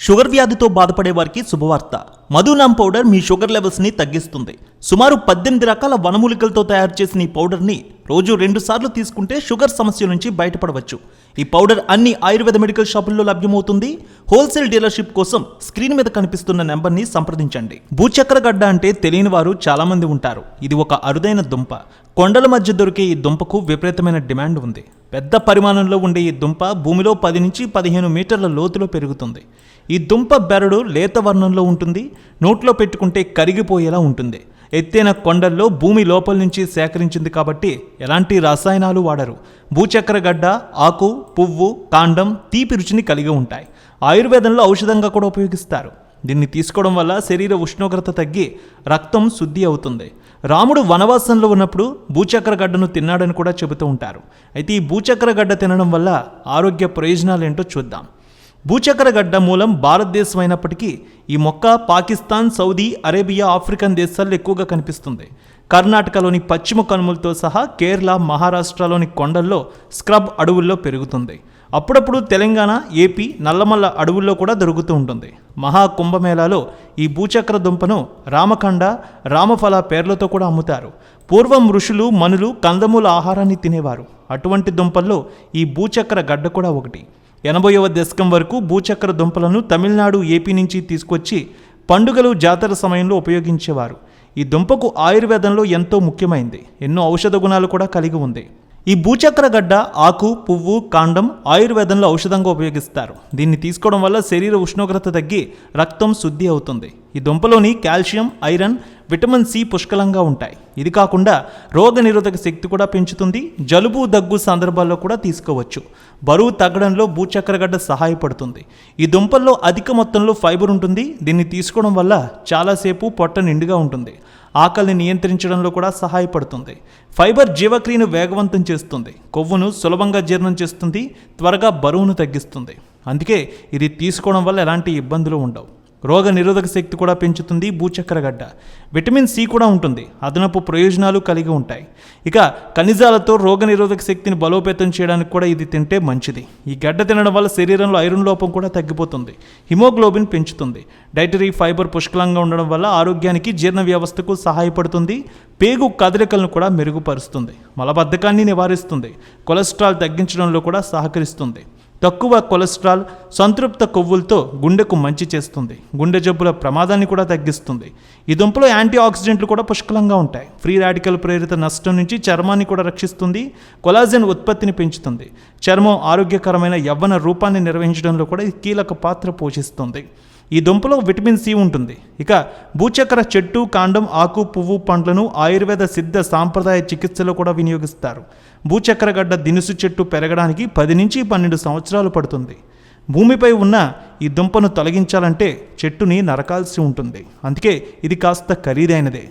Sugar వ్యాధితో బాధపడే వారికి శుభవార్త. మధునామ్ పౌడర్ మీ షుగర్ లెవెల్స్ని తగ్గిస్తుంది. సుమారు పద్దెనిమిది రకాల వనమూలికలతో తయారు చేసిన ఈ పౌడర్ని రోజు రెండు సార్లు తీసుకుంటే షుగర్ సమస్య నుంచి బయటపడవచ్చు. ఈ పౌడర్ అన్ని ఆయుర్వేద మెడికల్ షాపుల్లో లభ్యమవుతుంది. హోల్సేల్ డీలర్షిప్ కోసం స్క్రీన్ మీద కనిపిస్తున్న నెంబర్ని సంప్రదించండి. భూచక్రగడ్డ అంటే తెలియని వారు చాలామంది ఉంటారు. ఇది ఒక అరుదైన దుంప. కొండల మధ్య దొరికే ఈ దుంపకు విపరీతమైన డిమాండ్ ఉంది. పెద్ద పరిమాణంలో ఉండే ఈ దుంప భూమిలో పది నుంచి పదిహేను మీటర్ల లోతులో పెరుగుతుంది. ఈ దుంప బెరడు లేత వర్ణంలో ఉంటుంది. నోట్లో పెట్టుకుంటే కరిగిపోయేలా ఉంటుంది. ఎత్తైన కొండల్లో భూమి లోపల నుంచి సేకరించింది కాబట్టి ఎలాంటి రసాయనాలు వాడరు. భూచక్రగడ్డ ఆకు పువ్వు కాండం తీపి రుచిని కలిగి ఉంటాయి. ఆయుర్వేదంలో ఔషధంగా కూడా ఉపయోగిస్తారు. దీన్ని తీసుకోవడం వల్ల శరీర ఉష్ణోగ్రత తగ్గి రక్తం శుద్ధి అవుతుంది. రాముడు వనవాసంలో ఉన్నప్పుడు భూచక్రగడ్డను తిన్నాడని కూడా చెబుతూ ఉంటారు. అయితే ఈ భూచక్రగడ్డ తినడం వల్ల ఆరోగ్య ప్రయోజనాలు ఏంటో చూద్దాం. భూచక్రగడ్డ మూలం భారతదేశం అయినప్పటికీ ఈ మొక్క పాకిస్తాన్ సౌదీ అరేబియా ఆఫ్రికన్ దేశాల్లో ఎక్కువగా కనిపిస్తుంది. కర్ణాటకలోని పశ్చిమ కనుమలతో సహా కేరళ మహారాష్ట్రలోని కొండల్లో స్క్రబ్ అడవుల్లో పెరుగుతుంది. అప్పుడప్పుడు తెలంగాణ ఏపీ నల్లమల్ల అడవుల్లో కూడా దొరుకుతూ ఉంటుంది. మహా కుంభమేళాలో ఈ భూచక్ర దుంపను రామఖండ రామఫల పేర్లతో కూడా అమ్ముతారు. పూర్వం ఋషులు మనులు కందమూల ఆహారాన్ని తినేవారు. అటువంటి దుంపల్లో ఈ భూచక్ర గడ్డ కూడా ఒకటి. ఎనభైవ దశకం వరకు భూచక్ర దుంపలను తమిళనాడు ఏపీ నుంచి తీసుకొచ్చి పండుగలు జాతర సమయంలో ఉపయోగించేవారు. ఈ దుంపకు ఆయుర్వేదంలో ఎంతో ముఖ్యమైంది. ఎన్నో ఔషధ గుణాలు కూడా కలిగి ఉంది. ఈ భూచక్ర గడ్డ ఆకు పువ్వు కాండం ఆయుర్వేదంలో ఔషధంగా ఉపయోగిస్తారు. దీన్ని తీసుకోవడం వల్ల శరీర ఉష్ణోగ్రత తగ్గి రక్తం శుద్ధి అవుతుంది. ఈ దుంపలోని కాల్షియం ఐరన్ విటమిన్ సి పుష్కలంగా ఉంటాయి. ఇది కాకుండా రోగ నిరోధక శక్తి కూడా పెంచుతుంది. జలుబు దగ్గు సందర్భాల్లో కూడా తీసుకోవచ్చు. బరువు తగ్గడంలో భూచక్రగడ్డ సహాయపడుతుంది. ఈ దుంపల్లో అధిక మొత్తంలో ఫైబర్ ఉంటుంది. దీన్ని తీసుకోవడం వల్ల చాలాసేపు పొట్ట నిండుగా ఉంటుంది. ఆకలిని నియంత్రించడంలో కూడా సహాయపడుతుంది. ఫైబర్ జీవక్రియను వేగవంతం చేస్తుంది. కొవ్వును సులభంగా జీర్ణం చేస్తుంది. త్వరగా బరువును తగ్గిస్తుంది. అందుకే ఇది తీసుకోవడం వల్ల ఎలాంటి ఇబ్బందులు ఉండవు. రోగ నిరోధక శక్తి కూడా పెంచుతుంది భూచక్రగడ్డ. విటమిన్ సి కూడా ఉంటుంది. అదనపు ప్రయోజనాలు కలిగి ఉంటాయి. ఇక ఖనిజాలతో రోగ నిరోధక శక్తిని బలోపేతం చేయడానికి కూడా ఇది తింటే మంచిది. ఈ గడ్డ తినడం వల్ల శరీరంలో ఐరన్ లోపం కూడా తగ్గిపోతుంది. హిమోగ్లోబిన్ పెంచుతుంది. డైటరీ ఫైబర్ పుష్కలంగా ఉండడం వల్ల ఆరోగ్యానికి జీర్ణ వ్యవస్థకు సహాయపడుతుంది. పేగు కదలికలను కూడా మెరుగుపరుస్తుంది. మలబద్ధకాన్ని నివారిస్తుంది. కొలెస్ట్రాల్ తగ్గించడంలో కూడా సహకరిస్తుంది. తక్కువ కొలెస్ట్రాల్ సంతృప్త కొవ్వులతో గుండెకు మంచి చేస్తుంది. గుండె జబ్బుల ప్రమాదాన్ని కూడా తగ్గిస్తుంది. ఈ దుంపలో యాంటీ ఆక్సిడెంట్లు కూడా పుష్కలంగా ఉంటాయి. ఫ్రీ రాడికల్ ప్రేరిత నష్టం నుంచి చర్మాన్ని కూడా రక్షిస్తుంది. కొలాజన్ ఉత్పత్తిని పెంచుతుంది. చర్మం ఆరోగ్యకరమైన యవ్వన రూపాన్ని నిర్వహించడంలో కూడా ఇది కీలక పాత్ర పోషిస్తుంది. ఈ దుంపలో విటమిన్ సి ఉంటుంది. ఇక భూచక్ర చెట్టు కాండం ఆకు పువ్వు పండ్లను ఆయుర్వేద సిద్ధ సాంప్రదాయ చికిత్సలో కూడా వినియోగిస్తారు. భూచక్రగడ్డ దినుసు చెట్టు పెరగడానికి పది నుంచి పన్నెండు సంవత్సరాలు పడుతుంది. భూమిపై ఉన్న ఈ దుంపను తొలగించాలంటే చెట్టుని నరకాల్సి ఉంటుంది. అందుకే ఇది కాస్త ఖరీదైనదే.